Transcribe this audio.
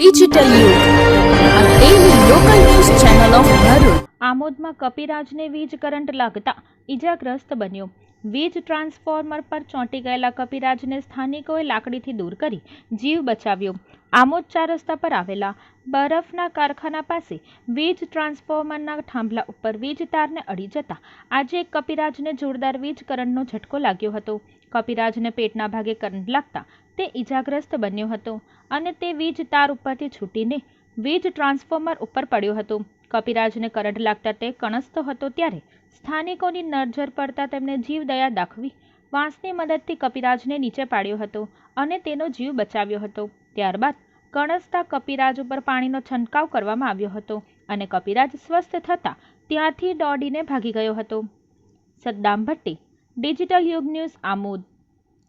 Digital. આમોદમાં કપિરાજને વીજ current લાગતા ઈજાગ્રસ્ત બન્યો. વીજ ટ્રાન્સફોર્મર પર ચોંટી ગયેલા કપિરાજને સ્થાનિકોએ લાકડીથી દૂર કરી જીવ બચાવ્યો. આમોદ ચાર રસ્તા પર આવેલા બરફના કારખાના પાસે વીજ ટ્રાન્સફોર્મરના થાંભલા ઉપર વીજ તારને અડી જતા આજે એક કપિરાજને જોરદાર વીજ કરંટનો ઝટકો લાગ્યો હતો. કપિરાજને પેટના ભાગે કરંટ લાગતા તે ઈજાગ્રસ્ત બન્યો હતો અને તે વીજ તાર ઉપરથી છૂટીને વીજ ટ્રાન્સફોર્મર ઉપર પડ્યો હતો. કપિરાજને કરંટ લાગતા તે કણસતો હતો ત્યારે સ્થાનિકોની નજર પડતા તેમણે જીવદયા દાખવી વાંસની મદદથી કપિરાજને નીચે પાડ્યો હતો અને તેનો જીવ બચાવ્યો હતો. ત્યારબાદ કણસતા કપિરાજ ઉપર પાણીનો છંટકાવ કરવામાં આવ્યો હતો અને કપિરાજ સ્વસ્થ થતાં ત્યાંથી દોડીને ભાગી ગયો હતો. Saddam Bhatti digital Yug news Amod.